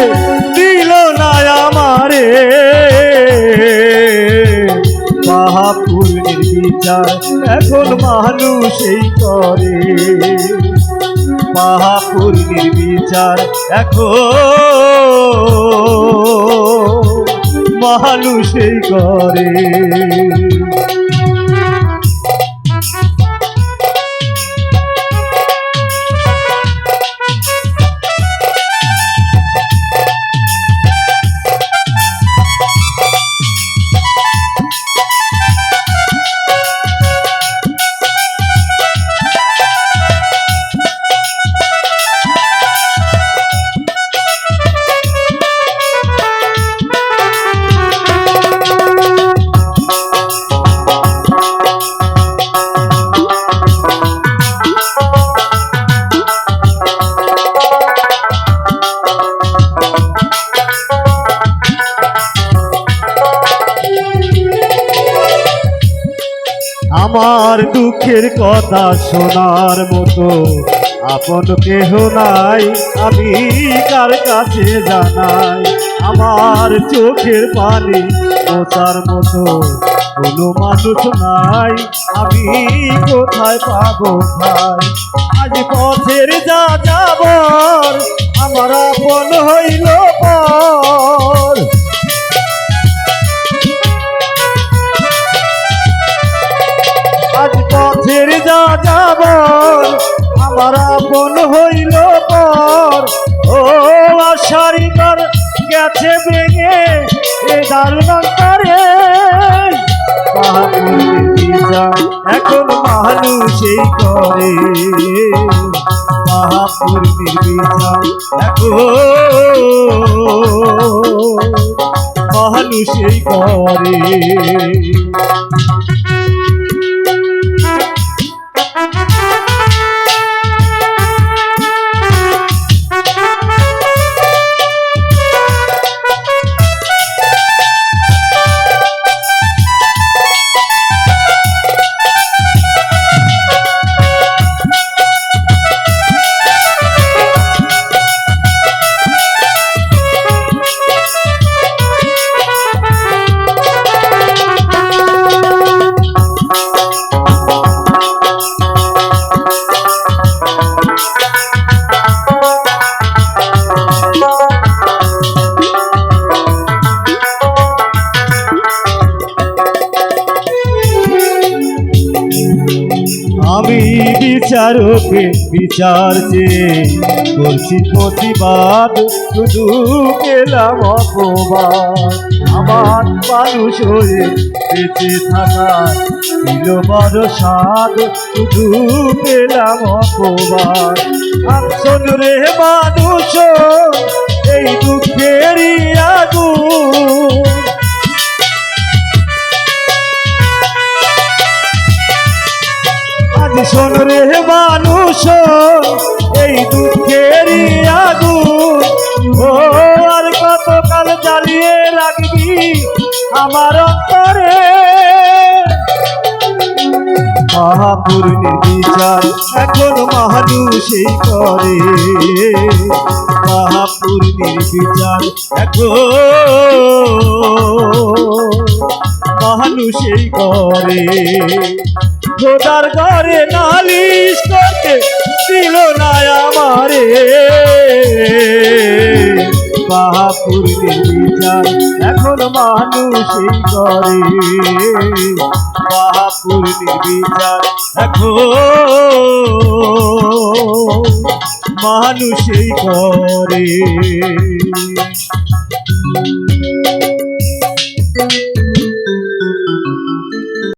সুখে দিল না আমারে। মহাপুর নির্বিচার এখন মানুষই করে। মহাপুর নির্বিচার এখন মানুষই করে। আমার দুঃখের কথা শোনার মতো। আপন কেহ নাই, আমি কার কাছে জানাই? আমার চোখের পানি মোচার মতো। কোনো মানুষ নাই, আমি কোথায় পাবো ভাই? আজ পথের যা যাবর আমার আপন হইল পর আমার আপন হইল পর, ও আশারি কর গেছে ভেঙে, এ দারুণ অন্তরে এখন মানুষই করে মহাপুর নির্বিচার। এখন মানুষই করে আমি বিচারকে বিচার চেয়ে করছি প্রতিবাদ। শুধু পেলাম অপবাদ। আমার মানুষ হয়ে বেঁচে থাকা ছিল বড় স্বাদ। শুধু পেলাম অপবাদ। আসন রে মানুষ, এই দুঃখেরই আগুন। আগুন আর কতকাল জ্বালিয়ে রাখবি আমার অন্তরে? মহাপুর নির্বিচার এখন করে। মহাপুর নির্বিচার এখন করে। ঘরে নালিশ বাহাপুর বিচার এখন মানুষই করে। বাহাপুর বিচার করে।